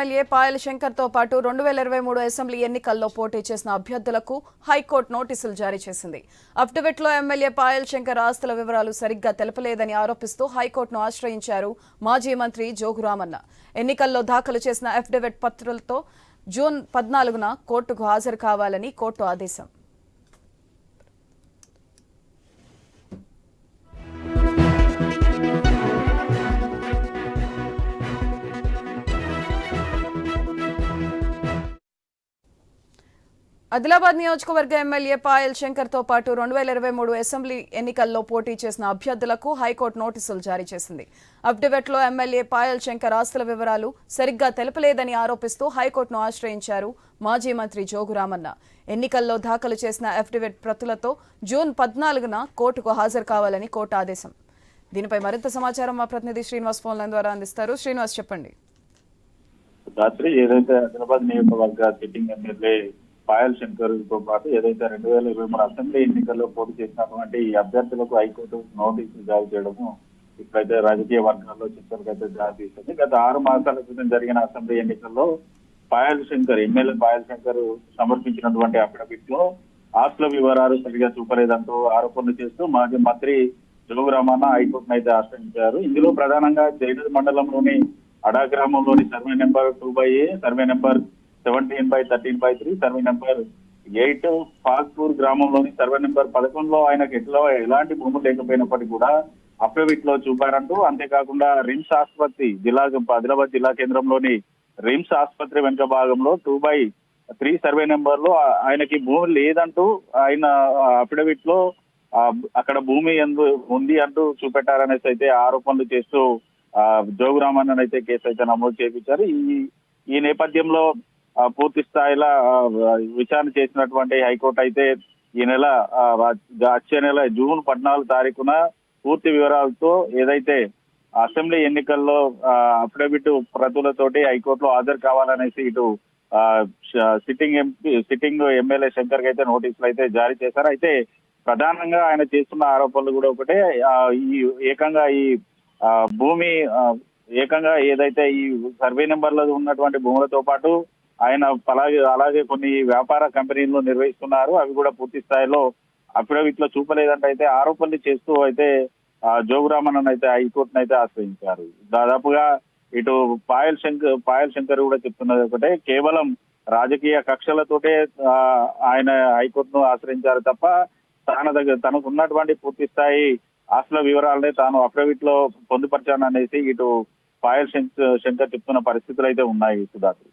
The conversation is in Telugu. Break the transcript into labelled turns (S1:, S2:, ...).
S1: ఎమ్మెల్యే పాయల్ శంకర్తో పాటు రెండు వేల ఇరవై మూడు అసెంబ్లీ ఎన్నికల్లో పోటీ చేసిన అభ్యర్థులకు హైకోర్టు నోటీసులు జారీ చేసింది. అఫిడవిట్లో ఎమ్మెల్యే పాయల్ శంకర్ ఆస్తుల వివరాలు సరిగ్గా తెలపలేదని ఆరోపిస్తూ హైకోర్టును ఆశ్రయించారు మాజీ మంత్రి జోగురామన్న. ఎన్నికల్లో దాఖలు చేసిన అఫిడవిట్ పత్రులతో జూన్ పద్నాలుగున కోర్టుకు హాజరు కావాలని కోర్టు ఆదేశం. ఆదిలాబాద్ నియోజకవర్గ ఎమ్మెల్యే పాయల్ శంకర్తో పాటు రెండు వేల ఇరవై మూడు అసెంబ్లీ ఎన్నికల్లో పోటీ చేసిన అభ్యర్థులకు హైకోర్టు నోటీసులు జారీ చేసింది. అఫిడవిట్లో ఎమ్మెల్యే పాయల్ శంకర్ ఆస్తుల వివరాలు సరిగ్గా తెలపలేదని ఆరోపిస్తూ హైకోర్టును ఆశ్రయించారు మాజీ మంత్రి జోగురామన్న. ఎన్నికల్లో దాఖలు చేసిన అఫిడవిట్ ప్రతులతో జూన్ పద్నాలుగున కోర్టుకు హాజరు కావాలని కోర్టు ఆదేశం. దీనిపై మరింత సమాచారం మా ప్రతినిధి శ్రీనివాస్ ఫోన్ లైన్ ద్వారా అందిస్తారు. శ్రీనివాస్ చెప్పండి.
S2: రాత్రి ఏదైతే హైదరాబాద్ నియోజకవర్గ సిట్టింగ్ ఎమ్మెల్యే పాయల్ శంకర్తో పాటు ఏదైతే రెండు వేల ఇరవై మూడు అసెంబ్లీ ఎన్నికల్లో పోటీ చేసినటువంటి ఈ అభ్యర్థులకు హైకోర్టు నోటీసులు జారీ చేయడము ఇప్పుడైతే రాజకీయ వర్గాల్లో చర్చలకైతే జారీ తీస్తుంది గత ఆరు మాసాల క్రితం జరిగిన అసెంబ్లీ ఎన్నికల్లో పాయల్ శంకర్ ఎమ్మెల్యే పాయల్ శంకర్ సమర్పించినటువంటి అఫిడవిట్లో ఆస్తుల వివరాలు సరిగా చూపలేదంటూ ఆరోపణలు చేస్తూ మాజీ మంత్రి తెలుగు జోగురామన్న హైకోర్టును అయితే ఆశ్రయించారు. ఇందులో ప్రధానంగా జైనూర్ మండలంలోని అడా గ్రామంలోని survey number two by A survey number seventeen by thirteen by three survey number eight Faspur గ్రామంలోని సర్వే నెంబర్ పదకొండులో ఆయనకు ఎట్లా ఎలాంటి భూములు లేకపోయినప్పటికీ కూడా అఫిడవిట్లో చూపారంటూ అంతేకాకుండా రిమ్స్ ఆసుపత్రి జిల్లా ఆదిలాబాద్ జిల్లా కేంద్రంలోని రిమ్స్ ఆసుపత్రి వెనుక భాగంలో టూ బై త్రీ సర్వే నెంబర్లో ఆయనకి భూమి లేదంటూ ఆయన అఫిడవిట్లో అక్కడ భూమి ఎందు ఉంది అంటూ చూపెట్టారనేసి అయితే ఆరోపణలు చేస్తూ జోగురామన్ అయితే కేసు అయితే నమోదు చేయించారు ఈ ఈ నేపథ్యంలో పూర్తి స్థాయిలో విచారణ చేసినటువంటి హైకోర్టు అయితే ఈ నెల వచ్చే నెల జూన్ పద్నాలుగు తారీఖున పూర్తి వివరాలతో ఏదైతే అసెంబ్లీ ఎన్నికల్లో అఫిడవిట్ ప్రతులతోటి హైకోర్టులో హాజరు కావాలనేసి ఇటు sitting MP sitting MLA Shankar అయితే నోటీసులు అయితే జారీ చేశారు. అయితే ప్రధానంగా ఆయన చేస్తున్న ఆరోపణలు కూడా ఒకటే. ఈ ఏకంగా ఈ భూమి ఏకంగా ఏదైతే ఈ సర్వే నెంబర్లో ఉన్నటువంటి భూములతో పాటు ఆయన అలాగే అలాగే కొన్ని వ్యాపార కంపెనీలు నిర్వహిస్తున్నారు. అవి కూడా పూర్తి స్థాయిలో అఫిడవిట్లో చూపలేదంటే అయితే ఆరోపణలు చేస్తూ అయితే జోగురామన్ అయితే హైకోర్టును అయితే ఆశ్రయించారు. దాదాపుగా ఇటు పాయల్ శంకర్ పాయల్ శంకర్ కూడా చెప్తున్నది ఒకటే కేవలం రాజకీయ కక్షలతోటే ఆయన హైకోర్టును ఆశ్రయించారు తప్ప తన దగ్గర తనకు ఉన్నటువంటి పూర్తి స్థాయి ఆస్తుల వివరాలనే తాను అఫిడవిట్లో పొందుపరిచాననేసి ఇటు పాయల్ శంకర్ శంకర్ చెప్తున్న పరిస్థితులు అయితే ఉన్నాయి సుధాకర్.